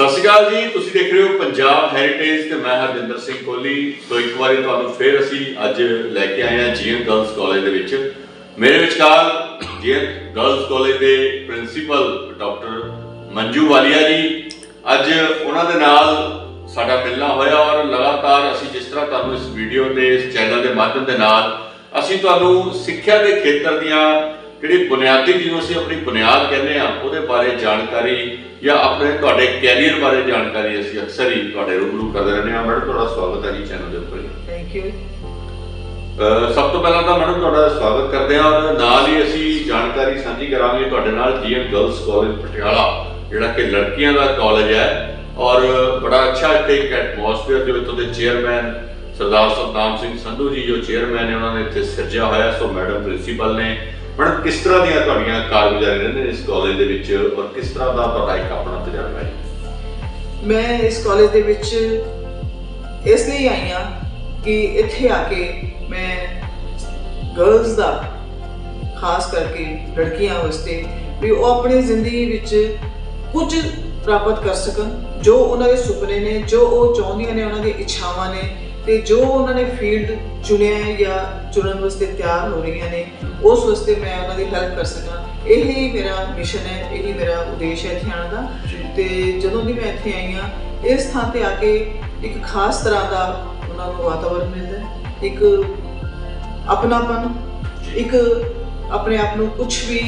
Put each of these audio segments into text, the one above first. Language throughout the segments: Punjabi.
ਸਤਿ ਸ਼੍ਰੀ ਅਕਾਲ ਜੀ, ਤੁਸੀਂ ਦੇਖ ਰਹੇ ਹੋ ਪੰਜਾਬ ਹੈਰੀਟੇਜ ਤੇ ਮੈਂ ਹਰਜਿੰਦਰ ਸਿੰਘ ਕੋਹਲੀ। ਸੋ ਇੱਕ ਵਾਰੀ ਤੁਹਾਨੂੰ ਫੇਰ ਅਸੀਂ ਅੱਜ ਲੈ ਕੇ ਆਏ ਹਾਂ ਜੀਐਨ ਗਰਲਸ ਕਾਲਜ ਦੇ ਵਿੱਚ। ਮੇਰੇ ਵਿਚਕਾਰ ਜੀਐਨ ਗਰਲਸ ਕਾਲਜ ਦੇ ਪ੍ਰਿੰਸੀਪਲ ਡਾਕਟਰ ਮੰਜੂ ਵਾਲੀਆ ਜੀ। ਅੱਜ ਉਹਨਾਂ ਦੇ ਨਾਲ ਸਾਡਾ ਮਿਲਣਾ ਹੋਇਆ ਔਰ ਲਗਾਤਾਰ ਅਸੀਂ ਜਿਸ ਤਰ੍ਹਾਂ ਤੁਹਾਨੂੰ ਇਸ ਵੀਡੀਓ ਤੇ, ਇਸ ਚੈਨਲ ਦੇ ਮਾਧਿਅਮ ਦੇ ਨਾਲ ਅਸੀਂ ਤੁਹਾਨੂੰ ਸਿੱਖਿਆ ਦੇ ਖੇਤਰ ਦੀਆਂ ਜਿਹੜੀ ਬੁਨਿਆਦੀ ਜਿਹਨੂੰ ਅਸੀਂ ਆਪਣੀ ਬੁਨਿਆਦ ਕਹਿੰਦੇ ਆ ਉਹਦੇ ਬਾਰੇ ਜਾਣਕਾਰੀ ਜਾਂ ਆਪਣੇ ਤੁਹਾਡੇ ਕੈਰੀਅਰ ਬਾਰੇ ਜਾਣਕਾਰੀ ਅਸੀਂ ਅਕਸਰ ਹੀ ਤੁਹਾਡੇ ਰੂਬਰੂ ਕਰਦੇ ਰਹਿੰਦੇ ਹਾਂ। ਮੈਡਮ ਤੁਹਾਡਾ ਸਵਾਗਤ ਹੈ ਜੀ ਚੈਨਲ ਦੇ ਉੱਪਰ ਥੈਂਕ ਯੂ ਸਭ ਤੋਂ ਪਹਿਲਾਂ ਤਾਂ ਮੈਡਮ ਤੁਹਾਡਾ ਸਵਾਗਤ ਕਰਦੇ ਹਾਂ ਔਰ ਨਾਲ ਹੀ ਅਸੀਂ ਜਾਣਕਾਰੀ ਸਾਂਝੀ ਕਰਾਂਗੇ ਤੁਹਾਡੇ ਨਾਲ ਜੀਐਮ ਗਰਲਸ ਕਾਲਜ ਪਟਿਆਲਾ ਜਿਹੜਾ ਕਿ ਲੜਕੀਆਂ ਦਾ ਕਾਲਜ ਹੈ ਔਰ ਬੜਾ ਅੱਛਾ ਇੱਥੇ ਇੱਕ ਐਟਮੋਸਫੇਅਰ ਜੋ ਇੱਥੋਂ ਦੇ ਚੇਅਰਮੈਨ ਸਰਦਾਰ ਸਤਨਾਮ ਸਿੰਘ ਸੰਧੂ ਜੀ ਜੋ ਚੇਅਰਮੈਨ ਨੇ ਉਹਨਾਂ ਨੇ ਇੱਥੇ ਸਿਰਜਿਆ ਹੋਇਆ। ਸੋ ਮੈਡਮ ਪ੍ਰਿੰਸੀਪਲ ਨੇ ਮੈਡਮ, ਕਿਸ ਤਰ੍ਹਾਂ ਦੀਆਂ ਤੁਹਾਡੀਆਂ ਕਾਰਗੁਜ਼ਾਰੀ ਨੇ ਇਸ ਕਾਲਜ ਦੇ ਵਿੱਚ ਔਰ ਕਿਸ ਤਰ੍ਹਾਂ ਦਾ ਤੁਹਾਡਾ ਇੱਕ ਆਪਣਾ ਤਜਰਬਾ ਹੈ? ਮੈਂ ਇਸ ਕਾਲਜ ਦੇ ਵਿੱਚ ਇਸ ਲਈ ਆਈ ਹਾਂ ਕਿ ਇੱਥੇ ਆ ਕੇ ਮੈਂ ਗਰਲਸ ਦਾ ਖਾਸ ਕਰਕੇ ਲੜਕੀਆਂ ਵਾਸਤੇ ਵੀ ਉਹ ਆਪਣੀ ਜ਼ਿੰਦਗੀ ਵਿੱਚ ਕੁਝ ਪ੍ਰਾਪਤ ਕਰ ਸਕਣ, ਜੋ ਉਹਨਾਂ ਦੇ ਸੁਪਨੇ ਨੇ, ਜੋ ਉਹ ਚਾਹੁੰਦੀਆਂ ਨੇ, ਉਹਨਾਂ ਦੀਆਂ ਇੱਛਾਵਾਂ ਨੇ ਤੇ ਜੋ ਉਹਨਾਂ ਨੇ ਫੀਲਡ ਚੁਣਿਆ ਹੈ ਜਾਂ ਚੁਣਨ ਵਾਸਤੇ ਤਿਆਰ ਹੋ ਰਹੀਆਂ ਨੇ। ਉਸ ਵਾਸਤੇ ਮੈਂ ਉਹਨਾਂ ਦੀ ਹੈਲਪ ਕਰ ਸਕਾਂ। ਇਹੀ ਮੇਰਾ ਮਿਸ਼ਨ ਹੈ ਇਹੀ ਮੇਰਾ ਉਦੇਸ਼ ਹੈ ਇੱਥੇ ਆਉਣ ਦਾ ਤੇ ਜਦੋਂ ਦੀ ਮੈਂ ਇੱਥੇ ਆਈ ਆ ਇਸ ਥਾਂ ਤੇ ਆ ਕੇ ਇੱਕ ਖਾਸ ਤਰ੍ਹਾਂ ਦਾ ਉਹਨਾਂ ਨੂੰ ਵਾਤਾਵਰਨ ਮਿਲਦਾ ਇੱਕ ਆਪਣਾਪਨ ਇੱਕ ਆਪਣੇ ਆਪ ਨੂੰ ਕੁਝ ਵੀ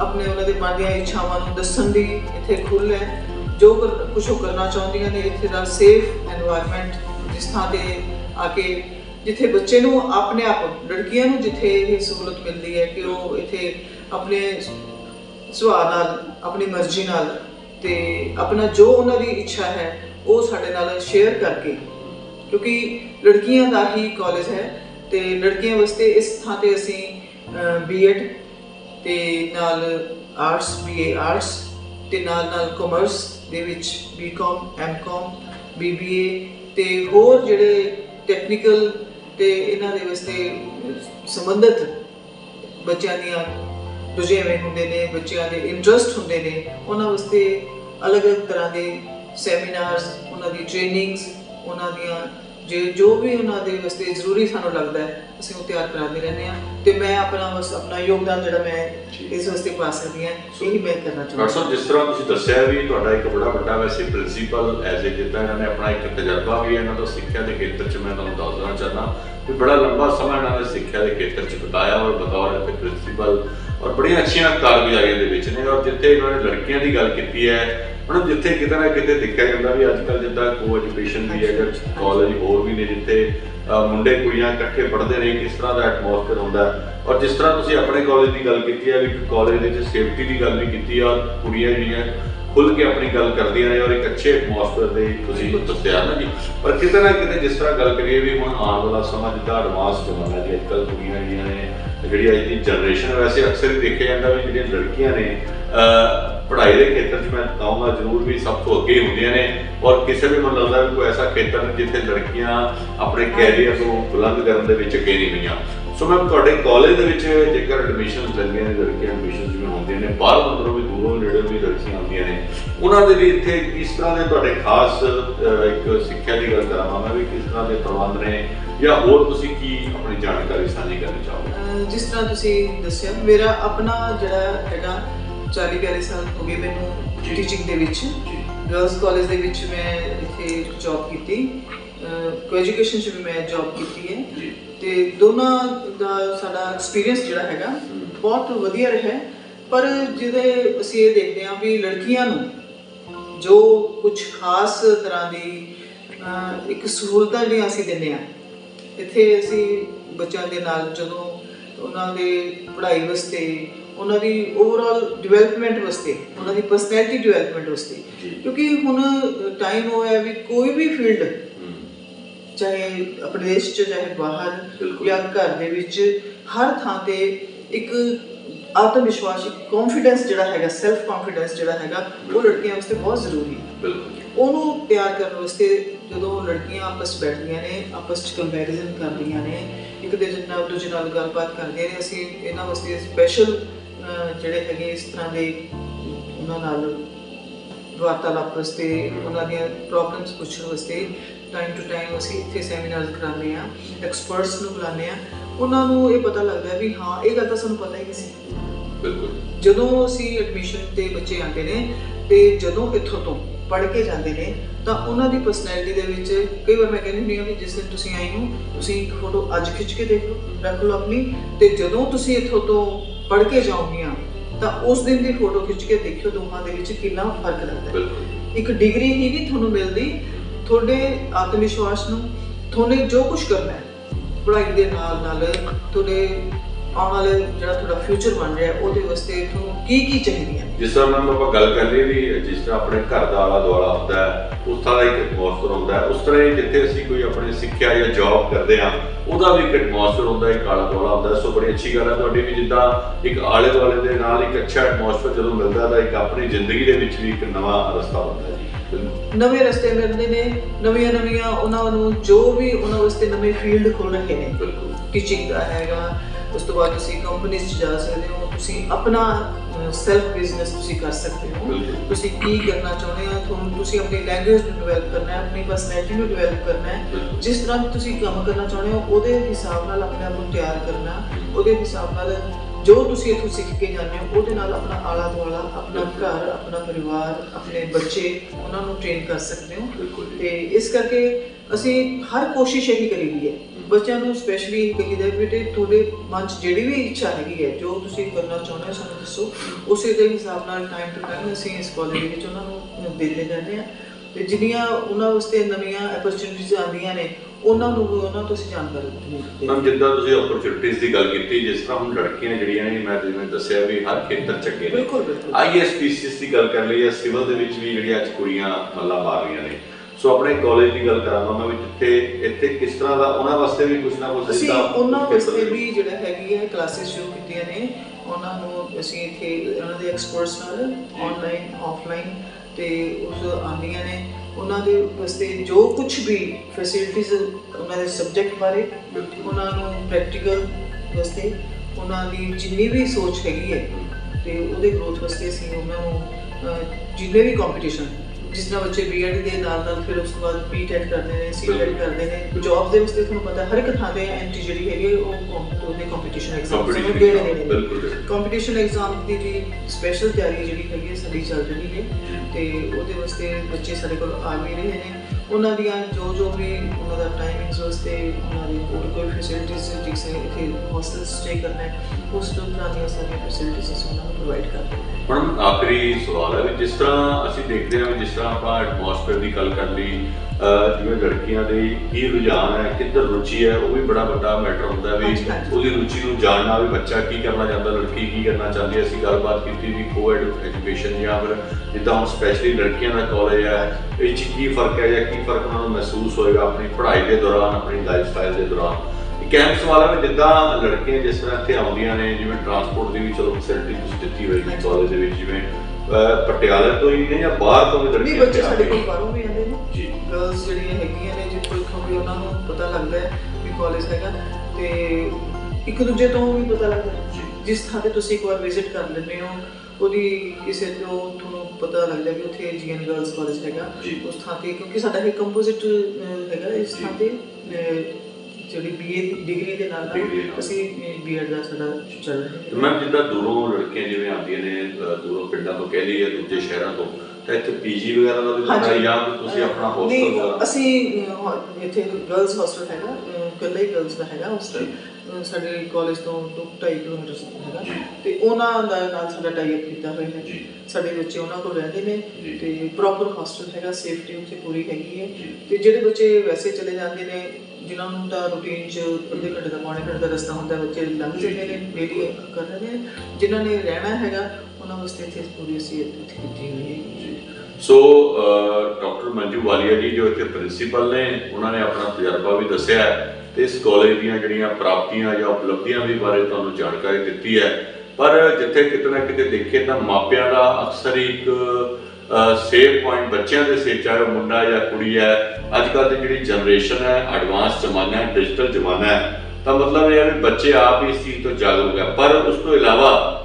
ਆਪਣੇ ਉਹਨਾਂ ਦੇ ਮਨ ਇੱਛਾਵਾਂ ਨੂੰ ਦੱਸਣ ਦੀ ਇੱਥੇ ਖੁੱਲ ਹੈ। ਜੋ ਕੁਝ ਉਹ ਕਰਨਾ ਚਾਹੁੰਦੀਆਂ ਨੇ ਇੱਥੇ ਦਾ ਸੇਫ এনवायरमेंट ਜਿਸ ਥਾਂ ਤੇ ਆ ਕੇ ਜਿੱਥੇ ਬੱਚੇ ਨੂੰ ਆਪਣੇ ਆਪ, ਲੜਕੀਆਂ ਨੂੰ ਜਿੱਥੇ ਇਹ ਸਹੂਲਤ ਮਿਲਦੀ ਹੈ ਕਿ ਉਹ ਇੱਥੇ ਆਪਣੇ ਸੁਭਾਅ ਨਾਲ, ਆਪਣੀ ਮਰਜ਼ੀ ਨਾਲ ਤੇ ਆਪਣਾ ਜੋ ਉਹਨਾਂ ਦੀ ਇੱਛਾ ਹੈ, ਉਹ ਸਾਡੇ ਨਾਲ ਸ਼ੇਅਰ ਕਰਕੇ, ਕਿਉਂਕਿ ਲੜਕੀਆਂ ਦਾ ਹੀ ਕਾਲਜ ਹੈ ਤੇ ਲੜਕੀਆਂ ਵਾਸਤੇ ਇਸ ਥਾਂ ਤੇ ਅਸੀਂ ਬੀਐਡ ਤੇ ਨਾਲ ਆਰਟਸ ਬੀਏ ਆਰਟਸ ਤੇ ਨਾਲ ਨਾਲ ਕਾਮਰਸ ਦੇ ਵਿੱਚ ਬੀਕਾਮ ਐਮਕਾਮ ਬੀਬੀਏ ਤੇ ਹੋਰ ਜਿਹੜੇ ਟੈਕਨੀਕਲ ਤੇ ਇਹਨਾਂ ਦੇ ਵਾਸਤੇ ਸੰਬੰਧਿਤ ਬੱਚਿਆਂ ਦੀਆਂ ਰੁਝੇਵੇਂ ਹੁੰਦੇ ਨੇ, ਬੱਚਿਆਂ ਦੇ ਇੰਟਰਸਟ ਹੁੰਦੇ ਨੇ, ਉਹਨਾਂ ਵਾਸਤੇ ਅਲੱਗ-ਅਲੱਗ ਤਰ੍ਹਾਂ ਦੇ ਸੈਮੀਨਾਰਸ ਉਹਨਾਂ ਦੀ ਟ੍ਰੇਨਿੰਗਸ ਉਹਨਾਂ ਦੀਆਂ ਜੇ ਜੋ ਵੀ ਉਹਨਾਂ ਦੇ ਵਾਸਤੇ ਜ਼ਰੂਰੀ ਸਾਨੂੰ ਲੱਗਦਾ ਹੈ ਅਸੀਂ ਉਹ ਤਿਆਰ ਕਰਾਉਂਦੇ ਰਹਿੰਦੇ ਹਾਂ ਤੇ ਮੈਂ ਆਪਣਾ ਬਸ ਆਪਣਾ ਯੋਗਦਾਨ ਜਿਹੜਾ ਮੈਂ ਇਸ ਵਾਸਤੇ ਪਾ ਸਕਦੀ ਹਾਂ ਇਹੀ ਮੈਂ ਕਰਨਾ ਚਾਹੁੰਦੀ ਸਾਹਿਬ ਜਿਸ ਤਰ੍ਹਾਂ ਤੁਸੀਂ ਦੱਸਿਆ ਵੀ ਤੁਹਾਡਾ ਇੱਕ ਬੜਾ ਵੱਡਾ ਵੈਸੇ ਪ੍ਰਿੰਸੀਪਲ ਐਜ਼ ਅ ਜਿੱਦਾਂ ਇਹਨਾਂ ਨੇ ਆਪਣਾ ਇੱਕ ਤਜਰਬਾ ਵੀ ਹੈ ਇਹਨਾਂ ਦਾ ਸਿੱਖਿਆ ਦੇ ਖੇਤਰ 'ਚ ਮੈਂ ਤੁਹਾਨੂੰ ਦੱਸ ਦੇਣਾ ਚਾਹੁੰਦਾ ਵੀ ਬੜਾ ਲੰਬਾ ਸਮਾਂ ਇਹਨਾਂ ਨੇ ਸਿੱਖਿਆ ਦੇ ਖੇਤਰ 'ਚ ਬਿਤਾਇਆ ਔਰ ਬਤੌਰ ਅਤੇ ਪ੍ਰਿੰਸੀਪਲ ਔਰ ਬੜੀਆਂ ਅੱਛੀਆਂ ਕਾਰਗੁਜ਼ਾਰੀਆਂ ਦੇ ਵਿੱਚ ਨੇ ਔਰ ਜਿੱਥੇ ਇਹਨਾਂ ਨੇ ਲੜਕੀਆਂ ਦੀ ਗੱਲ ਕੀਤੀ ਹੈ ਹੁਣ ਜਿੱਥੇ ਕਿਤੇ ਨਾ ਕਿਤੇ ਦੇਖਿਆ ਜਾਂਦਾ ਵੀ ਅੱਜ ਕੱਲ ਜਿੱਦਾਂ ਕੋ ਐਜੂਕੇਸ਼ਨ ਵੀ ਹੈ ਜਾਂ ਕਾਲਜ ਹੋਰ ਵੀ ਨੇ ਜਿੱਥੇ ਮੁੰਡੇ ਕੁੜੀਆਂ ਇਕੱਠੇ ਪੜ੍ਹਦੇ ਨੇ ਕਿਸ ਤਰ੍ਹਾਂ ਦਾ ਐਟਮੋਸਫੇਅਰ ਹੁੰਦਾ। ਔਰ ਜਿਸ ਤਰ੍ਹਾਂ ਤੁਸੀਂ ਆਪਣੇ ਕਾਲਜ ਦੀ ਗੱਲ ਕੀਤੀ ਹੈ ਵੀ ਕਾਲਜ ਦੇ ਵਿੱਚ ਸੇਫਟੀ ਦੀ ਗੱਲ ਵੀ ਕੀਤੀ ਔਰ ਕੁੜੀਆਂ ਜਿਹੜੀਆਂ ਖੁੱਲ ਕੇ ਆਪਣੀ ਗੱਲ ਕਰਦੀਆਂ ਨੇ ਔਰ ਇੱਕ ਅੱਛੇ ਐਟਮੋਸਫੇਅਰ ਦੇ ਤੁਸੀਂ ਦੱਸਿਆ ਨਾ ਜੀ। ਪਰ ਕਿਤੇ ਨਾ ਕਿਤੇ ਜਿਸ ਤਰ੍ਹਾਂ ਗੱਲ ਕਰੀਏ ਵੀ ਹੁਣ ਆਉਣ ਵਾਲਾ ਸਮਾਂ ਜਿੱਦਾਂ ਐਡਵਾਂਸ ਜ਼ਮਾਨਾ ਜੀ ਅੱਜਕੱਲ ਕੁੜੀਆਂ ਜਿਹੜੀਆਂ ਨੇ ਜਿਹੜੀ ਅੱਜ ਦੀ ਜਨਰੇਸ਼ਨ ਵੈਸੇ ਅਕਸਰ ਹੀ ਦੇਖਿਆ ਜਾਂਦਾ ਵੀ ਜਿਹੜੀਆਂ ਲੜਕੀਆਂ ਨੇ ਪੜ੍ਹਾਈ ਦੇ ਖੇਤਰ 'ਚ ਮੈਂ ਕਹਾਂਗਾ ਜ਼ਰੂਰ ਵੀ ਸਭ ਤੋਂ ਅੱਗੇ ਹੁੰਦੀਆਂ ਨੇ ਔਰ ਕਿਸੇ ਵੀ ਮੈਨੂੰ ਲੱਗਦਾ ਵੀ ਕੋਈ ਐਸਾ ਖੇਤਰ ਨਹੀਂ ਜਿੱਥੇ ਲੜਕੀਆਂ ਆਪਣੇ ਕੈਰੀਅਰ ਨੂੰ ਬੁਲੰਦ ਕਰਨ ਦੇ ਵਿੱਚ ਅੱਗੇ ਨਹੀਂ ਹੋਈਆਂ ਸੋ ਮੈਂ ਤੁਹਾਡੇ ਕਾਲਜ ਦੇ ਵਿੱਚ ਜੇਕਰ ਐਡਮਿਸ਼ਨਸ ਲੈਂਦੀਆਂ ਨੇ, ਲੜਕੀਆਂ ਐਡਮਿਸ਼ਨਸ ਜਿਵੇਂ ਹੁੰਦੀਆਂ ਨੇ, ਬਾਹਰ ਅੰਦਰੋਂ ਵੀ ਦੂਰੋਂ ਨੇੜੇ ਵੀ ਲੜਕੀਆਂ ਆਉਂਦੀਆਂ ਨੇ, ਉਹਨਾਂ ਦੇ ਲਈ ਇੱਥੇ ਕਿਸ ਤਰ੍ਹਾਂ ਦੇ ਤੁਹਾਡੇ ਖਾਸ ਇੱਕ ਸਿੱਖਿਆ ਦੀ ਗੱਲ ਕਰਾਂਗਾ ਮੈਂ ਵੀ ਕਿਸ ਤਰ੍ਹਾਂ ਦੇ ਪ੍ਰਬੰਧ ਨੇ ਜਾਂ ਹੋਰ ਤੁਸੀਂ ਕੀ ਆਪਣੀ ਜਾਣਕਾਰੀ ਸਾਂਝੀ ਕਰਨੀ ਚਾਹੋਗੇ? ਜਿਸ ਤਰ੍ਹਾਂ ਤੁਸੀਂ ਦੱਸਿਆ, ਮੇਰਾ ਆਪਣਾ ਜਿਹੜਾ ਹੈਗਾ 40 42 ਸਾਲ ਹੋ ਗਏ ਮੈਨੂੰ। ਟੀਚਿੰਗ ਦੇ ਵਿੱਚ ਗਰਲਸ ਕਾਲਜ ਦੇ ਵਿੱਚ ਮੈਂ ਇੱਥੇ ਜੌਬ ਕੀਤੀ ਕੋ ਐਜੂਕੇਸ਼ਨ 'ਚ ਵੀ ਮੈਂ ਜੌਬ ਕੀਤੀ ਹੈ ਤੇ ਦੋਨਾਂ ਦਾ ਸਾਡਾ ਐਕਸਪੀਰੀਅੰਸ ਜਿਹੜਾ ਹੈਗਾ ਬਹੁਤ ਵਧੀਆ ਰਿਹਾ। ਪਰ ਜਿਹਦੇ ਅਸੀਂ ਇਹ ਦੇਖਦੇ ਹਾਂ ਵੀ ਲੜਕੀਆਂ ਨੂੰ ਜੋ ਕੁਝ ਖਾਸ ਤਰ੍ਹਾਂ ਦੀ ਇੱਕ ਸਹੂਲਤਾਂ ਜਿਹੜੀਆਂ ਅਸੀਂ ਦਿੰਦੇ ਹਾਂ ਇੱਥੇ ਅਸੀਂ ਬੱਚਿਆਂ ਦੇ ਨਾਲ ਜਦੋਂ ਉਹਨਾਂ ਦੇ ਪੜ੍ਹਾਈ ਵਾਸਤੇ ਉਹਨਾਂ ਦੀ ਓਵਰਆਲ ਡਿਵੈਲਪਮੈਂਟ ਵਾਸਤੇ ਉਹਨਾਂ ਦੀ ਪਰਸਨੈਲਿਟੀ ਡਿਵੈਲਪਮੈਂਟ ਵਾਸਤੇ। ਕਿਉਂਕਿ ਹੁਣ ਟਾਈਮ ਹੋਇਆ ਵੀ ਕੋਈ ਵੀ ਫੀਲਡ ਚਾਹੇ ਆਪਣੇ ਦੇਸ਼ 'ਚ ਚਾਹੇ ਬਾਹਰ। ਜਾਂ ਘਰ ਦੇ ਵਿੱਚ ਹਰ ਥਾਂ ਤੇ ਇੱਕ ਆਤਮ ਵਿਸ਼ਵਾਸ ਕੌਨਫੀਡੈਂਸ ਜਿਹੜਾ ਹੈਗਾ ਸੈਲਫ ਕੌਨਫੀਡੈਂਸ ਜਿਹੜਾ ਹੈਗਾ ਉਹ ਲੜਕੀਆਂ ਵਾਸਤੇ ਬਹੁਤ ਜ਼ਰੂਰੀ ਹੈ। ਉਹਨੂੰ ਤਿਆਰ ਕਰਨ ਵਾਸਤੇ ਜਦੋਂ ਲੜਕੀਆਂ ਆਪਸ ਬੈਠਦੀਆਂ ਨੇ ਆਪਸ 'ਚ ਕੰਪੈਰੀਜ਼ਨ ਕਰਦੀਆਂ ਨੇ ਇੱਕ ਦੂਜੇ ਨਾਲ ਦੂਜੇ ਨਾਲ ਗੱਲਬਾਤ ਕਰਦੀਆਂ ਨੇ ਅਸੀਂ ਇਹਨਾਂ ਵਾਸਤੇ ਸਪੈਸ਼ਲ ਜਿਹੜੇ ਹੈਗੇ ਇਸ ਤਰ੍ਹਾਂ ਦੇ ਉਹਨਾਂ ਨਾਲ ਵਾਰਤਾਲਾਪ ਵਾਸਤੇ ਉਹਨਾਂ ਦੀਆਂ ਪ੍ਰੋਬਲਮਸ ਪੁੱਛਣ ਵਾਸਤੇ ਟਾਈਮ ਟੂ ਟਾਈਮ ਅਸੀਂ ਇੱਥੇ ਸੈਮੀਨਾਰਸ ਕਰਾਉਂਦੇ ਆ ਐਕਸਪਰਟਸ ਨੂੰ ਬੁਲਾਉਂਦੇ ਆ ਉਹਨਾਂ ਨੂੰ ਇਹ ਪਤਾ ਲੱਗਦਾ ਵੀ ਹਾਂ ਇਹ ਗੱਲ ਤਾਂ ਸਾਨੂੰ ਪਤਾ ਹੀ ਨਹੀਂ ਸੀ। ਬਿਲਕੁਲ। ਜਦੋਂ ਅਸੀਂ ਐਡਮਿਸ਼ਨ ਤੇ ਬੱਚੇ ਆਉਂਦੇ ਨੇ ਤੇ ਜਦੋਂ ਇੱਥੋਂ ਤੋਂ ਪੜ੍ਹ ਕੇ ਜਾਂਦੇ ਨੇ ਤਾਂ ਉਹਨਾਂ ਦੀ ਪਰਸਨੈਲਿਟੀ ਦੇ ਵਿੱਚ ਕਈ ਵਾਰ ਮੈਂ ਕਹਿੰਦੀ ਹੁੰਦੀ ਹਾਂ ਵੀ ਜਿਸ ਦਿਨ ਤੁਸੀਂ ਆਏ ਹੋ ਤੁਸੀਂ ਇੱਕ ਫੋਟੋ ਅੱਜ ਖਿੱਚ ਕੇ ਦੇਖ ਲਓ ਰੱਖ ਲਓ ਆਪਣੀ। ਤੇ ਜਦੋਂ ਤੁਸੀਂ ਇੱਥੋਂ ਤੋਂ ਪੜ੍ਹ ਕੇ ਜਾਓਗੀਆਂ ਤਾਂ ਉਸ ਦਿਨ ਦੀ ਫੋਟੋ ਖਿੱਚ ਕੇ ਦੇਖਿਓ ਦੋਹਾਂ ਦੇ ਵਿੱਚ ਕਿੰਨਾ ਫ਼ਰਕ ਲੱਗਦਾ ਹੈ। ਇੱਕ ਡਿਗਰੀ ਹੀ ਨਹੀਂ ਤੁਹਾਨੂੰ ਮਿਲਦੀ ਤੁਹਾਡੇ ਆਤਮ ਵਿਸ਼ਵਾਸ ਨੂੰ ਤੁਹਾਨੇ ਜੋ ਕੁਝ ਕਰਨਾ ਹੈ ਪੜ੍ਹਾਈ ਦੇ ਨਾਲ ਨਾਲ ਤੁਹਾਡੇ ਆਉਣ ਵਾਲੇ ਜਿਹੜਾ ਤੁਹਾਡਾ ਫਿਊਚਰ ਬਣ ਰਿਹਾ ਹੈ, ਉਹਦੇ ਵਾਸਤੇ ਤੁਹਾਨੂੰ ਕੀ ਕੀ ਚਾਹੀਦੀਆਂ ਨੇ? ਜਿਸ ਤਰ੍ਹਾਂ ਮੈਮ ਆਪਾਂ ਗੱਲ ਕਰ ਲਈ ਵੀ ਜਿਸ ਤਰ੍ਹਾਂ ਆਪਣੇ ਘਰ ਦਾ ਆਲਾ ਦੁਆਲਾ ਹੁੰਦਾ ਹੈ ਉਸ ਤਰ੍ਹਾਂ ਦਾ ਇੱਕ ਐਟਮੋਸਫੇਅਰ ਹੁੰਦਾ ਹੈ। ਉਸ ਤਰ੍ਹਾਂ ਹੀ ਜਿੱਥੇ ਅਸੀਂ ਕੋਈ ਆਪਣੀ ਸਿੱਖਿਆ ਜਾਂ ਜੌਬ ਕਰਦੇ ਆ ਉਹਦਾ ਵੀ ਇੱਕ ਐਟਮੋਸਫੇਅਰ ਹੁੰਦਾ ਹੈ ਇੱਕ ਆਲਾ ਦੁਆਲਾ ਹੁੰਦਾ ਹੈ। ਸੋ ਬੜੀ ਅੱਛੀ ਗੱਲ ਹੈ ਤੁਹਾਡੀ ਵੀ ਜਿੱਦਾਂ ਇੱਕ ਆਲੇ ਦੁਆਲੇ ਦੇ ਨਾਲ ਇੱਕ ਅੱਛਾ ਐਟਮੋਸਫੇਅਰ ਜਦੋਂ ਮਿਲਦਾ ਤਾਂ ਇੱਕ ਆਪਣੀ ਜ਼ਿੰਦਗੀ ਦੇ ਵਿੱਚ ਵੀ ਇੱਕ ਨਵਾਂ ਰਸਤਾ ਹੁੰਦਾ ਹੈ ਜੀ। ਬਿਲਕੁਲ। ਨਵੇਂ ਰਸਤੇ ਮਿਲਦੇ ਨੇ ਨਵੀਆਂ ਨਵੀਆਂ ਉਹਨਾਂ ਨੂੰ ਜੋ ਵੀ ਉਹਨਾਂ ਵਾਸਤੇ ਨਵੇਂ ਫੀਲਡ ਖੁੱਲ ਰਹੇ ਨੇ ਬਿਲਕੁਲ। ਟੀਚਿੰਗ ਦਾ ਹੈਗਾ ਉਸ ਤੋਂ ਬਾਅਦ ਤੁਸੀਂ ਕੰਪਨੀਆਂ 'ਚ ਜਾ ਸਕਦੇ ਹੋ ਤੁਸੀਂ ਆਪਣਾ ਸੈਲਫ ਬਿਜ਼ਨਸ ਤੁਸੀਂ ਕਰ ਸਕਦੇ ਹੋ। ਤੁਸੀਂ ਕੀ ਕਰਨਾ ਚਾਹੁੰਦੇ ਹੋ ਤੁਹਾਨੂੰ ਤੁਸੀਂ ਆਪਣੀ ਲੈਂਗੁਏਜ ਨੂੰ ਡਿਵੈਲਪ ਕਰਨਾ ਹੈ ਆਪਣੀ ਪਰਸਨੈਲਿਟੀ ਨੂੰ ਡਿਵੈਲਪ ਕਰਨਾ ਹੈ। ਜਿਸ ਤਰ੍ਹਾਂ ਵੀ ਤੁਸੀਂ ਕੰਮ ਕਰਨਾ ਚਾਹੁੰਦੇ ਹੋ ਉਹਦੇ ਹਿਸਾਬ ਨਾਲ ਆਪਣੇ ਆਪ ਨੂੰ ਤਿਆਰ ਕਰਨਾ ਉਹਦੇ ਹਿਸਾਬ ਨਾਲ ਜੋ ਤੁਸੀਂ ਇੱਥੋਂ ਸਿੱਖ ਕੇ ਜਾਂਦੇ ਹੋ ਉਹਦੇ ਨਾਲ ਆਪਣਾ ਆਲਾ ਦੁਆਲਾ ਆਪਣਾ ਘਰ ਆਪਣਾ ਪਰਿਵਾਰ ਆਪਣੇ ਬੱਚੇ ਉਹਨਾਂ ਨੂੰ ਟ੍ਰੇਨ ਕਰ ਸਕਦੇ ਹੋ। ਬਿਲਕੁਲ। ਤੇ ਇਸ ਕਰਕੇ ਅਸੀਂ ਹਰ ਕੋਸ਼ਿਸ਼ ਇਹੀ ਕਰੀਦੀ ਹੈ। ਬੱਚਿਆਂ ਨੂੰ ਸਪੈਸ਼ਲੀ ਕਹੀਦਾ ਵੀ ਬੇਟੇ ਤੁਹਾਡੇ ਮਨ 'ਚ ਜਿਹੜੀ ਵੀ ਇੱਛਾ ਹੈਗੀ ਹੈ ਜੋ ਤੁਸੀਂ ਕਰਨਾ ਚਾਹੁੰਦੇ ਹੋ ਸਾਨੂੰ ਦੱਸੋ। ਉਸੇ ਦੇ ਹਿਸਾਬ ਨਾਲ ਟਾਈਮ ਟੂ ਟਾਈਮ ਅਸੀਂ ਇਸ ਕਾਲਜ ਦੇ ਵਿੱਚ ਉਹਨਾਂ ਨੂੰ ਦਿੰਦੇ ਜਾਂਦੇ ਆ ਤੇ ਜਿੰਨੀਆਂ ਉਹਨਾਂ ਵਾਸਤੇ ਨਵੀਆਂ ਅਪਰਚੂਨਿਟੀਜ਼ ਆਉਂਦੀਆਂ ਨੇ ਉਹਨਾਂ ਨੂੰ ਵੀ ਉਹਨਾਂ ਤੋਂ ਅਸੀਂ ਜਾਣਕਾਰੀ ਦਿੰਦੇ ਮੈਮ ਜਿੱਦਾਂ ਤੁਸੀਂ ਓਪਰਚੁਨਿਟੀਜ਼ ਦੀ ਗੱਲ ਕੀਤੀ ਜਿਸ ਤਰ੍ਹਾਂ ਹੁਣ ਲੜਕੀਆਂ ਜਿਹੜੀਆਂ ਨੇ ਮੈਂ ਜਿਵੇਂ ਦੱਸਿਆ ਵੀ ਹਰ ਖੇਤਰ ਚ ਅੱਗੇ ਨੇ। ਬਿਲਕੁਲ ਬਿਲਕੁਲ। ਆਈਐਸ ਪੀਸੀਐਸ ਦੀ ਗੱਲ ਕਰ ਲਈਏ ਸਿਵਲ ਦੇ ਵਿੱਚ ਵੀ ਜਿਹੜੀਆਂ ਅੱਜ ਕੁੜੀਆਂ ਮੱਲਾ ਮਾਰ ਰਹੀਆਂ ਨੇ। ਸੋ ਆਪਣੇ ਕਾਲਜ ਦੀ ਗੱਲ ਕਰਾਂਗਾ ਮੈਂ ਵੀ ਜਿੱਥੇ ਇੱਥੇ ਕਿਸ ਤਰ੍ਹਾਂ ਦਾ ਉਹਨਾਂ ਵਾਸਤੇ ਵੀ ਕੁਝ ਨਾ ਕੁਝ ਅਸੀਂ ਉਹਨਾਂ ਵਾਸਤੇ ਵੀ ਜਿਹੜਾ ਹੈਗੀ ਹੈ ਕਲਾਸਿਸ ਸ਼ੁਰੂ ਕੀਤੀਆਂ ਨੇ ਉਹਨਾਂ ਨੂੰ ਅਸੀਂ ਇੱਥੇ ਉਹਨਾਂ ਦੇ ਐਕਸਪਰਟਸ ਨਾਲ ਆਨਲਾਈਨ ਆਫਲਾਈਨ ਤੇ ਉਸ ਆਉਂਦੀਆਂ ਨੇ ਉਹਨਾਂ ਦੇ ਵਾਸਤੇ ਜੋ ਕੁਝ ਵੀ ਫੈਸਿਲਿਟੀਜ਼ ਉਹਨਾਂ ਦੇ ਸਬਜੈਕਟ ਬਾਰੇ ਉਹਨਾਂ ਨੂੰ ਪ੍ਰੈਕਟੀਕਲ ਵਾਸਤੇ ਉਹਨਾਂ ਦੀ ਜਿੰਨੀ ਵੀ ਸੋਚ ਹੈਗੀ ਹੈ ਤੇ ਉਹਦੇ ਗਰੋਥ ਵਾਸਤੇ ਅਸੀਂ ਉਹਨਾਂ ਨੂੰ ਜਿੰਨੇ ਵੀ ਕੰਪੀਟੀਸ਼ਨ ਜਿਸ ਤਰ੍ਹਾਂ ਬੱਚੇ ਬੀਐਡ ਦੇ ਨਾਲ ਨਾਲ ਫਿਰ ਉਸ ਤੋਂ ਬਾਅਦ ਬੀਟੈਕ ਕਰਦੇ ਨੇ ਸੀਟੈਕ ਕਰਦੇ ਨੇ। ਜੌਬ ਦੇ ਵਾਸਤੇ ਤੁਹਾਨੂੰ ਪਤਾ ਹਰ ਇੱਕ ਥਾਂ ਤੇ ਐਂਟੀ ਜਿਹੜੀ ਹੈਗੀ ਉਹ ਉਹਦੇ ਕੰਪੀਟੀਸ਼ਨ ਐਗਜ਼ਾਮ ਬਿਲਕੁਲ। ਕੰਪੀਟੀਸ਼ਨ ਐਗਜ਼ਾਮ ਦੀ ਵੀ ਸਪੈਸ਼ਲ ਤਿਆਰੀ ਜਿਹੜੀ ਹੈਗੀ ਹੈ ਸਾਡੀ ਚੱਲ ਰਹੀ ਹੈ। ਤੇ ਉਹਦੇ ਵਾਸਤੇ ਬੱਚੇ ਸਾਡੇ ਕੋਲ ਆ ਵੀ ਰਹੇ ਨੇ। ਉਹਨਾਂ ਦੀਆਂ ਜੋ ਜੋ ਵੀ ਉਹਨਾਂ ਦਾ ਟਾਈਮਿੰਗਸ ਵਾਸਤੇ ਉਹਨਾਂ ਦੀ ਹੋਰ ਕੋਈ ਫੈਸਿਲਿਟੀਜ਼ ਜਿਸ ਇੱਥੇ ਹੋਸਟਲ ਸਟੇ ਕਰਨਾ ਹੈ ਹੋਸਟਲ ਦੀਆਂ ਸਾਰੀਆਂ ਫੈਸਿਲਿਟੀਜ਼ ਉਹਨਾਂ ਨੂੰ ਪ੍ਰੋਵਾਈਡ ਕਰਦੇ ਹਾਂ। ਹੁਣ ਆਖਰੀ ਸਵਾਲ ਹੈ ਵੀ ਜਿਸ ਤਰ੍ਹਾਂ ਅਸੀਂ ਦੇਖਦੇ ਹਾਂ ਵੀ ਜਿਸ ਤਰ੍ਹਾਂ ਆਪਾਂ ਐਟਮੋਸਫੇਅਰ ਦੀ ਗੱਲ ਕਰ ਲਈ ਜਿਵੇਂ ਲੜਕੀਆਂ ਦੇ ਕੀ ਰੁਝਾਨ ਹੈ ਕਿੱਧਰ ਰੁਚੀ ਹੈ ਉਹ ਵੀ ਬੜਾ ਵੱਡਾ ਮੈਟਰ ਹੁੰਦਾ ਵੀ। ਉਹਦੀ ਰੁਚੀ ਨੂੰ ਜਾਣਨਾ ਵੀ ਬੱਚਾ ਕੀ ਕਰਨਾ ਚਾਹੁੰਦਾ ਲੜਕੀ ਕੀ ਕਰਨਾ ਚਾਹੁੰਦੀ ਹੈ ਅਸੀਂ ਗੱਲਬਾਤ ਕੀਤੀ ਵੀ ਕੋਐਡ ਐਜੂਕੇਸ਼ਨ ਜਾਂ ਫਿਰ ਜਿੱਦਾਂ ਹੁਣ ਸਪੈਸ਼ਲੀ ਲੜਕੀਆਂ ਦਾ ਕਾਲਜ ਹੈ ਇਹ 'ਚ ਕੀ ਫ਼ਰਕ ਹੈ ਜਾਂ ਕੀ ਫ਼ਰਕ ਉਹਨਾਂ ਨੂੰ ਮਹਿਸੂਸ ਹੋਏਗਾ ਆਪਣੀ ਪੜ੍ਹਾਈ ਦੇ ਦੌਰਾਨ ਆਪਣੀ ਲਾਈਫ ਸਟਾਈਲ ਦੇ ਦੌਰਾਨ ਸਵਾਲ ਹੈ ਵੀ ਜਿੱਦਾਂ ਲੜਕੀਆਂ ਜਿਸ ਤਰ੍ਹਾਂ ਇੱਥੇ ਆਉਂਦੀਆਂ ਨੇ ਜਿਵੇਂ ਟਰਾਂਸਪੋਰਟ ਦੀ ਵੀ ਚਲੋ ਫੈਸਿਲਿਟੀ ਤੁਸੀਂ ਦਿੱਤੀ ਹੋਏਗੀ ਹਾਂਜੀ। ਕਾਲਜ ਦੇ ਵਿੱਚ ਜਿਵੇਂ ਪਟਿਆਲੇ ਤੋਂ ਹੀ ਨੇ ਜਾਂ ਬਾਹਰ ਤੋਂ ਵੀ ਨਹੀਂ ਲੜਕੀਆਂ ਬੱਚੇ ਇੱਥੇ ਸਾਡੇ ਕੋਲ? ਬਾਹਰੋਂ ਵੀ ਆਉਂਦੇ ਨੇ ਜੀ ਗਰਲਸ ਜਿਹੜੀਆਂ ਹੈਗੀਆਂ ਨੇ ਜਿੱਥੋਂ ਇੱਥੋਂ ਵੀ ਉਹਨਾਂ ਨੂੰ ਪਤਾ ਲੱਗਦਾ ਹੈ ਵੀ ਕਾਲਜ ਹੈਗਾ ਤੇ ਇੱਕ ਦੂਜੇ ਤੋਂ ਵੀ ਪਤਾ ਲੱਗਦਾ ਹੈ ਜਿਸ ਥਾਂ ਤੇ ਤੁਸੀਂ ਇੱਕ ਵਾਰ ਵਿਜ਼ਿਟ ਕਰ ਲੈਂਦੇ ਹੋ ਉਹਦੀ ਕਿਸੇ ਤੋਂ ਤੁਹਾਨੂੰ ਪਤਾ ਲੱਗਦਾ ਵੀ ਉੱਥੇ ਜੀਐਨ ਗਰਲਸ ਕਾਲਜ ਹੈਗਾ। ਉਸ ਥਾਂ ਤੇ ਕਿਉਂਕਿ ਸਾਡਾ ਇਹ ਕੰਪੋਜ਼ਿਟ ਹੈਗਾ ਇਸ। ਥਾਂ ਤੇ ਜਿਹੜੀ ਬੀਏ ਡਿਗਰੀ ਦੇ ਨਾਲ Degree। ਅਸੀਂ ਬੀਐਡ ਦਾ ਸਾਡਾ ਚੱਲ ਰਿਹਾ ਹੈ। ਮੈਂ ਜਿੱਦਾਂ ਦੂਰੋਂ ਲੜਕੀਆਂ ਜਿਵੇਂ ਆਉਂਦੀਆਂ ਨੇ ਅਹ ਦੂਰੋਂ ਪਿੰਡਾਂ ਤੋਂ ਕਹਿ ਲਈਏ ਦੂਜੇ ਸ਼ਹਿਰਾਂ ਤੋਂ ਤਾਂ ਇੱਥੇ ਪੀਜੀ ਵਗੈਰਾ ਦਾ ਵੀ ਹੁੰਦਾ ਹੈ ਜਾਂ ਤੁਸੀਂ ਆਪਣਾ ਹੋਸਟਲ ਨਹੀਂ, ਵਗੈਰਾ ਅਸੀਂ ਅਹ, ਇੱਥੇ ਗਰਲਸ ਹੋਸਟਲ ਹੈਗਾ ਇਕੱਲੇ ਗਰਲਸ ਦਾ ਹੈਗਾ ਹੋਸਟਲ ਸਾਡੇ ਕਾਲਜ ਤੋਂ 2.5 ਕਿਲੋਮੀਟਰ ਹੈਗਾ ਜੀ। ਤੇ ਉਹਨਾਂ ਦਾ ਨਾਲ ਸਾਡਾ ਟਾਈ ਅਪ ਕੀਤਾ ਹੋਇਆ ਹੈ। ਸਾਡੇ ਬੱਚੇ ਉਹਨਾਂ ਕੋਲ ਰਹਿੰਦੇ ਨੇ। ਤੇ ਪ੍ਰੋਪਰ ਹੋਸਟਲ ਹੈਗਾ ਸੇਫਟੀ ਉੱਥੇ ਪੂਰੀ ਹੈਗੀ ਹੈ। ਤੇ ਜਿਹੜੇ ਬੱਚੇ ਵੈਸੇ ਚਲੇ ਜਾਂਦੇ ਨੇ ਜਿਨ੍ਹਾਂ ਨੂੰ ਤਾਂ ਰੂਟੀਨ 'ਚ ਅੱਧੇ ਘੰਟੇ ਦਾ ਪੌਣੇ ਘੰਟੇ ਦਾ ਰਸਤਾ ਹੁੰਦਾ ਬੱਚੇ ਲੰਘ ਜਾਂਦੇ ਨੇ ਡੇਲੀ ਕਰ ਰਹੇ ਨੇ ਜਿਨ੍ਹਾਂ ਨੇ ਰਹਿਣਾ ਹੈਗਾ ਉਹਨਾਂ ਵਾਸਤੇ ਇੱਥੇ ਪੂਰੀ ਅਸੀਂ ਇੱਥੇ ਕੀਤੀ ਹੋਈ ਹੈ। ਸੋ ਡਾਕਟਰ ਮੰਜੂ ਵਾਲੀਆ ਜੀ ਜੋ ਇੱਥੇ ਪ੍ਰਿੰਸੀਪਲ ਨੇ ਉਹਨਾਂ ਨੇ ਆਪਣਾ ਤਜਰਬਾ ਵੀ ਦੱਸਿਆ ਹੈ ਤੇ ਇਸ ਕਾਲਜ ਦੀਆਂ ਜਿਹੜੀਆਂ ਪ੍ਰਾਪਤੀਆਂ ਜਾਂ ਉਪਲਬਧੀਆਂ ਵੀ ਬਾਰੇ ਤੁਹਾਨੂੰ ਜਾਣਕਾਰੀ ਦਿੱਤੀ ਹੈ। ਪਰ ਜਿੱਥੇ ਕਿਤੇ ਨਾ ਕਿਤੇ ਦੇਖੇ ਤਾਂ ਮਾਪਿਆਂ ਦਾ ਅਕਸਰ ਹੀ ਇੱਕ ਸੇਫ ਪੁਆਇੰਟ ਬੱਚਿਆਂ ਦੇ ਸਿਰ ਚਾਹੇ ਉਹ ਮੁੰਡਾ ਜਾਂ ਕੁੜੀ ਹੈ। ਅੱਜ ਕੱਲ੍ਹ ਦੀ ਜਿਹੜੀ ਜਨਰੇਸ਼ਨ ਹੈ ਐਡਵਾਂਸ ਜ਼ਮਾਨਾ ਹੈ ਡਿਜੀਟਲ ਜ਼ਮਾਨਾ ਹੈ, ਤਾਂ ਮਤਲਬ ਇਹ ਹੈ ਵੀ ਬੱਚੇ ਆਪ ਹੀ ਇਸ ਚੀਜ਼ ਤੋਂ ਜਾਗਰੂਕ ਹੈ। ਪਰ ਉਸ ਤੋਂ ਇਲਾਵਾ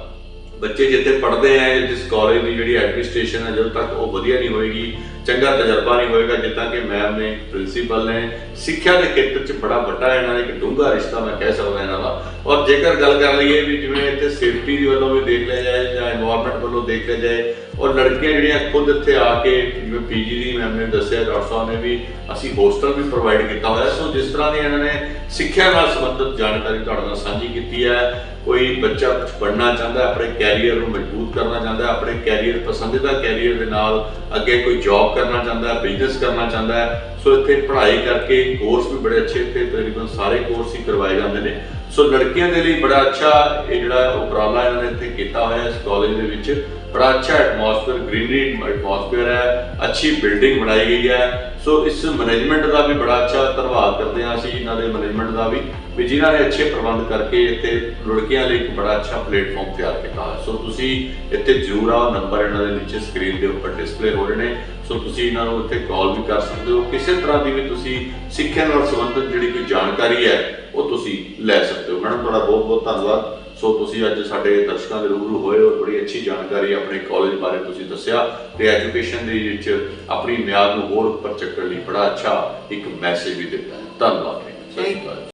ਬੱਚੇ ਜਿੱਥੇ ਪੜ੍ਹਦੇ ਆ, ਜਿਸ ਕਾਲਜ ਦੀ ਜਿਹੜੀ ਐਡਮਿਨਿਸਟ੍ਰੇਸ਼ਨ ਹੈ ਜਦੋਂ ਤੱਕ ਉਹ ਵਧੀਆ ਨਹੀਂ ਹੋਏਗੀ, ਚੰਗਾ ਤਜਰਬਾ ਨਹੀਂ ਹੋਏਗਾ, ਜਿੱਦਾਂ ਕਿ ਮੈਮ ਨੇ ਪ੍ਰਿੰਸੀਪਲ ਨੇ, ਸਿੱਖਿਆ ਦੇ ਖੇਤਰ 'ਚ ਬੜਾ ਵੱਡਾ ਇਹਨਾਂ ਦਾ ਇੱਕ ਡੂੰਘਾ ਰਿਸ਼ਤਾ ਮੈਂ ਕਹਿ ਸਕਦਾ ਇਹਨਾਂ ਦਾ। ਔਰ ਜੇਕਰ ਗੱਲ ਕਰ ਲਈਏ ਵੀ ਜਿਵੇਂ ਇੱਥੇ ਸੇਫਟੀ ਦੀ ਵੱਲੋਂ ਵੀ ਦੇਖ ਲਿਆ ਜਾਏ ਜਾਂ এনवायरमेंट ਵੱਲੋਂ ਦੇਖ ਲਿਆ ਜਾਏ, ਔਰ ਲੜਕੀਆਂ ਜਿਹੜੀਆਂ ਖੁਦ ਇੱਥੇ ਆ ਕੇ, ਜਿਵੇਂ ਪੀਜੀ ਦੀ ਮੈਮ ਨੇ ਦੱਸਿਆ, ਡਾਕਟਰ ਸਾਹਿਬ ਨੇ ਵੀ ਅਸੀਂ ਹੋਸਟਲ ਵੀ ਪ੍ਰੋਵਾਈਡ ਕੀਤਾ ਹੋਇਆ। ਸੋ ਜਿਸ ਤਰ੍ਹਾਂ ਦੀ ਇਹਨਾਂ ਨੇ ਸਿੱਖਿਆ ਨਾਲ ਸੰਬੰਧਿਤ ਜਾਣਕਾਰੀ ਤੁਹਾਡੇ ਨਾਲ ਸਾਂਝੀ ਕੀਤੀ ਹੈ ਕੋਈ ਬੱਚਾ ਕੁਝ ਪੜ੍ਹਨਾ ਚਾਹੁੰਦਾ, ਆਪਣੇ ਕੈਰੀਅਰ ਨੂੰ ਮਜ਼ਬੂਤ ਕਰਨਾ ਚਾਹੁੰਦਾ, ਆਪਣੇ ਕੈਰੀਅਰ ਪਸੰਦੀਦਾ ਕੈਰੀਅਰ ਦੇ ਨਾਲ ਅੱਗੇ ਕੋਈ ਜੌਬ ਕਰਨਾ ਚਾਹੁੰਦਾ ਬਿਜ਼ਨਸ ਕਰਨਾ ਚਾਹੁੰਦਾ, ਸੋ ਇੱਥੇ ਪੜ੍ਹਾਈ ਕਰਕੇ ਕੋਰਸ ਵੀ ਬੜੇ ਅੱਛੇ ਇੱਥੇ ਤਕਰੀਬਨ ਸਾਰੇ ਕੋਰਸ ਹੀ ਕਰਵਾਏ ਜਾਂਦੇ ਨੇ। ਸੋ ਲੜਕੀਆਂ ਦੇ ਲਈ ਬੜਾ ਅੱਛਾ ਇਹ ਜਿਹੜਾ ਉਪਰਾਲਾ ਇਹਨਾਂ ਨੇ ਇੱਥੇ ਕੀਤਾ ਹੋਇਆ ਇਸ ਕਾਲਜ ਦੇ ਵਿੱਚ। ਬੜਾ ਅੱਛਾ ਐਟਮੋਸਫੇਅਰ ਗ੍ਰੀਨਰੀ ਐਟਮੋਸਫੇਅਰ ਹੈ, ਅੱਛੀ ਬਿਲਡਿੰਗ ਬਣਾਈ ਗਈ ਹੈ। ਸੋ ਇਸ ਮੈਨੇਜਮੈਂਟ ਦਾ ਵੀ ਬੜਾ ਅੱਛਾ ਧੰਨਵਾਦ ਕਰਦੇ ਹਾਂ ਅਸੀਂ ਇਹਨਾਂ ਦੇ ਮੈਨੇਜਮੈਂਟ ਦਾ ਵੀ। ਵੀ ਜਿਨ੍ਹਾਂ ਨੇ ਅੱਛੇ ਪ੍ਰਬੰਧ ਕਰਕੇ ਇੱਥੇ ਲੜਕੀਆਂ ਲਈ ਇੱਕ ਬੜਾ ਅੱਛਾ ਪਲੇਟਫਾਰਮ ਤਿਆਰ ਕੀਤਾ ਹੈ ਸੋ ਤੁਸੀਂ ਇੱਥੇ ਜ਼ਰੂਰ ਆਓ, ਨੰਬਰ ਇਹਨਾਂ ਦੇ ਨੀਚੇ ਸਕਰੀਨ ਦੇ ਉੱਪਰ ਡਿਸਪਲੇ ਹੋ ਰਹੇ ਨੇ। ਸੋ ਤੁਸੀਂ ਇਹਨਾਂ ਨੂੰ ਇੱਥੇ ਕਾਲ ਵੀ ਕਰ ਸਕਦੇ ਹੋ। ਕਿਸੇ ਤਰ੍ਹਾਂ ਦੀ ਵੀ ਤੁਸੀਂ ਸਿੱਖਿਆ ਨਾਲ ਸੰਬੰਧਿਤ ਜਿਹੜੀ ਕੋਈ ਜਾਣਕਾਰੀ ਹੈ, ਉਹ ਤੁਸੀਂ ਲੈ ਸਕਦੇ ਹੋ। ਮੈਡਮ, ਤੁਹਾਡਾ ਬਹੁਤ ਬਹੁਤ ਧੰਨਵਾਦ। ਸੋ ਤੁਸੀਂ ਅੱਜ ਸਾਡੇ ਦਰਸ਼ਕਾਂ ਦੇ ਰੂਬਰੂ ਹੋਏ ਔਰ ਬੜੀ ਅੱਛੀ ਜਾਣਕਾਰੀ ਆਪਣੇ ਕਾਲਜ ਬਾਰੇ ਤੁਸੀਂ ਦੱਸਿਆ ਤੇ ਐਜੂਕੇਸ਼ਨ ਦੇ ਵਿੱਚ ਆਪਣੀ ਮਿਆਦ ਨੂੰ ਹੋਰ ਉੱਪਰ ਚੱਕਣ ਲਈ ਬੜਾ ਅੱਛਾ ਇੱਕ ਮੈਸੇਜ ਵੀ ਦਿੱਤਾ ਧੰਨਵਾਦ ਜੀ। ਸਤਿ